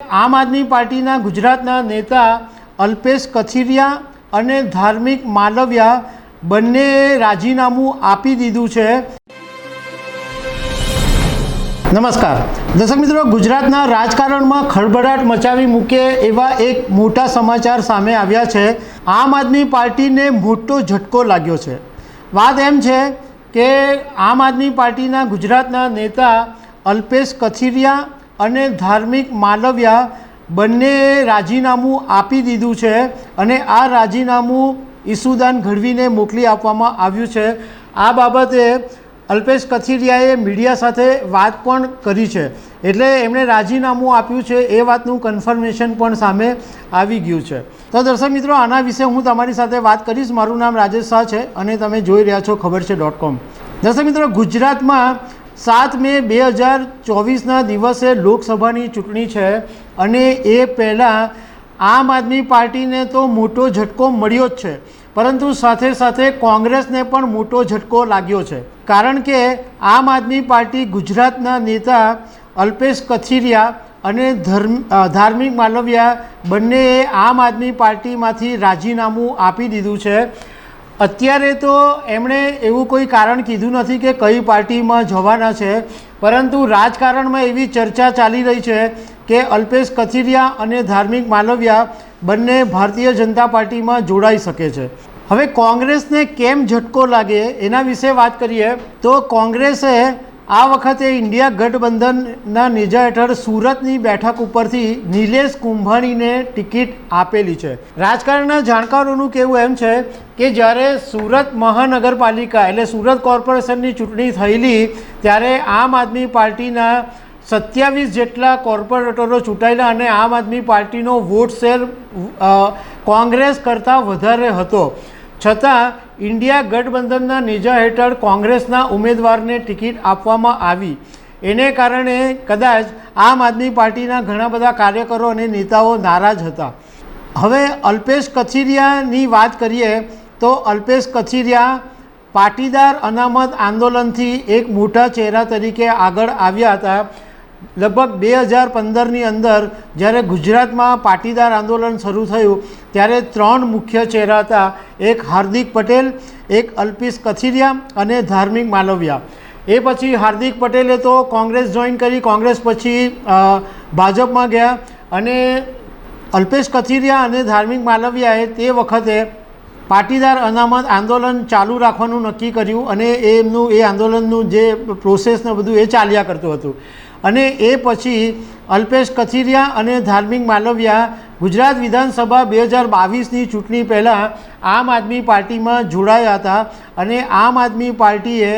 આમ આદમી પાર્ટીના ગુજરાતના નેતા અલ્પેશ કથિરિયા અને ધાર્મિક માલવિયા બંનેએ રાજીનામું આપી દીધું છે. નમસ્કાર. દર્શક મિત્રો, ગુજરાતના રાજકારણમાં ખળભળાટ મચાવી મૂકે એવા એક મોટા સમાચાર સામે આવ્યા છે. આમ આદમી પાર્ટીને મોટો ઝટકો લાગ્યો છે. વાત એમ છે કે આમ આદમી પાર્ટીના ગુજરાતના નેતા અલ્પેશ કથિરિયા અને ધાર્મિક માલવ્યા બંને રાજીનામું આપી દીધું છે અને આ રાજીનામું ઈસુદાન ઘડવીને મોકલી આપવામાં આવ્યું છે. આ બાબતે અલ્પેશ કથિરિયાએ મીડિયા સાથે વાત પણ કરી છે. એટલે એમણે રાજીનામું આપ્યું છે એ વાતનું કન્ફર્મેશન પણ સામે આવી ગયું છે. તો દર્શક મિત્રો, આના વિશે હું તમારી સાથે વાત કરીશ. મારું નામ રાજેશ શાહ છે અને તમે જોઈ રહ્યા છો ખબર છે ડોટ કોમ. દર્શક મિત્રો, ગુજરાતમાં સાત મે બે હજાર ચોવીસના દિવસે લોકસભાની ચૂંટણી છે અને એ પહેલાં આમ આદમી પાર્ટીને તો મોટો ઝટકો મળ્યો જ છે. પરંતુ સાથે સાથે કોંગ્રેસને પણ મોટો ઝટકો લાગ્યો છે. કારણ કે આમ આદમી પાર્ટી ગુજરાતના નેતા અલ્પેશ કથિરિયા અને ધર્મ ધાર્મિક માલવિયા બંનેએ આમ આદમી પાર્ટીમાંથી રાજીનામું આપી દીધું છે. અત્યારે તો એમણે એવું કોઈ કારણ કીધું નથી કે કઈ પાર્ટીમાં જવાના છે, પરંતુ રાજકારણમાં એવી ચર્ચા ચાલી રહી છે કે અલ્પેશ કથિરિયા અને ધાર્મિક માલવિયા બંને ભારતીય જનતા પાર્ટીમાં જોડાઈ શકે છે. હવે કોંગ્રેસને કેમ ઝટકો લાગે એના વિશે વાત કરીએ તો કોંગ્રેસે આ વખતે ઇન્ડિયા ગઠબંધનના નેજા હેઠળ સુરતની બેઠક ઉપરથી નિલેશ કુંભાણીને ટિકિટ આપેલી છે. રાજકારણના જાણકારોનું કહેવું એમ છે કે જ્યારે સુરત મહાનગરપાલિકા એટલે સુરત કોર્પોરેશનની ચૂંટણી થયેલી, ત્યારે આમ આદમી પાર્ટીના સત્યાવીસ જેટલા કોર્પોરેટરો ચૂંટાયેલા અને આમ આદમી પાર્ટીનો વોટ શેર કોંગ્રેસ કરતાં વધારે હતો. છતાં, ઇન્ડિયા ગઠબંધનના નેજા હેઠળ કોંગ્રેસના ઉમેદવારને ટિકિટ આપવામાં આવી. એને કારણે કદાચ આમ આદમી પાર્ટીના ઘણા બધા કાર્યકરો અને નેતાઓ નારાજ હતા. હવે અલ્પેશ કથિરિયાની વાત કરીએ, તો અલ્પેશ કથિરિયા પાટીદાર અનામત આંદોલનથી એક મોટા ચહેરા તરીકે આગળ આવ્યા હતા. લગભગ બે હજાર પંદરની અંદર જ્યારે ગુજરાતમાં પાટીદાર આંદોલન શરૂ થયું, ત્યારે ત્રણ મુખ્ય ચહેરા હતા. એક હાર્દિક પટેલ, એક અલ્પેશ કથિરિયા અને ધાર્મિક માલવિયા. એ પછી હાર્દિક પટેલે તો કોંગ્રેસ જોઈન કરી, કોંગ્રેસ પછી ભાજપમાં ગયા અને અલ્પેશ કથિરિયા અને ધાર્મિક માલવિયાએ તે વખતે પાટીદાર અનામત આંદોલન ચાલુ રાખવાનું નક્કી કર્યું અને એમનું, એ આંદોલનનું જે પ્રોસેસને બધું એ ચાલ્યા કરતું હતું. અને એ પછી અલ્પેશ કથિરિયા અને ધાર્મિક માલવિયા ગુજરાત વિધાનસભા બે હજાર બાવીસની ચૂંટણી પહેલાં આમ આદમી પાર્ટીમાં જોડાયા હતા અને આમ આદમી પાર્ટીએ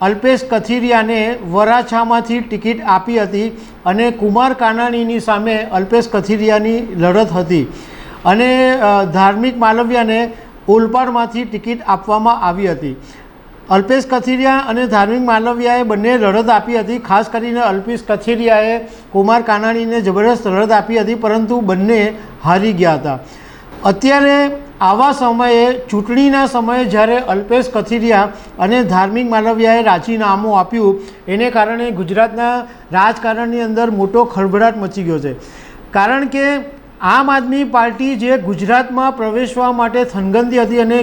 અલ્પેશ કથિરિયાને વરાછામાંથી ટિકિટ આપી હતી અને કુમાર કાનાણીની સામે અલ્પેશ કથિરિયાની લડત હતી. અને ધાર્મિક માલવ્યાને ઓલપાડમાંથી ટિકિટ આપવામાં આવી હતી. અલ્પેશ કથિરિયા અને ધાર્મિક માલવિયાએ બંને લડત આપી હતી, ખાસ કરીને અલ્પેશ કથિરિયાએ કુમાર કાનાણીને જબરદસ્ત લડત આપી હતી, પરંતુ બંને હારી ગયા હતા. અત્યારે આવા સમયે, ચૂંટણીના સમયે જ્યારે અલ્પેશ કથિરિયા અને ધાર્મિક માલવિયાએ રાજીનામું આપ્યું, એને કારણે ગુજરાતના રાજકારણની અંદર મોટો ખળભળાટ મચી ગયો છે. કારણ કે આમ આદમી પાર્ટી જે ગુજરાતમાં પ્રવેશવા માટે થનગનતી હતી અને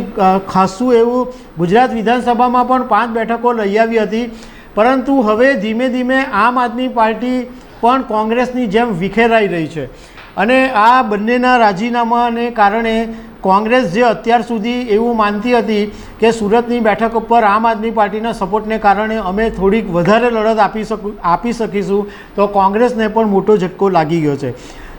ખાસું એવું ગુજરાત વિધાનસભામાં પણ પાંચ બેઠકો લઈ આવી હતી. પરંતુ હવે ધીમે ધીમે આમ આદમી પાર્ટી પણ કોંગ્રેસની જેમ વિખેરાઈ રહી છે. અને આ બંનેના રાજીનામાને કારણે કોંગ્રેસ જે અત્યાર સુધી એવું માનતી હતી કે સુરતની બેઠક ઉપર આમ આદમી પાર્ટીના સપોર્ટને કારણે અમે થોડીક વધારે લડત આપી શકું, આપી શકીશું, તો કોંગ્રેસને પણ મોટો ઝટકો લાગી ગયો છે.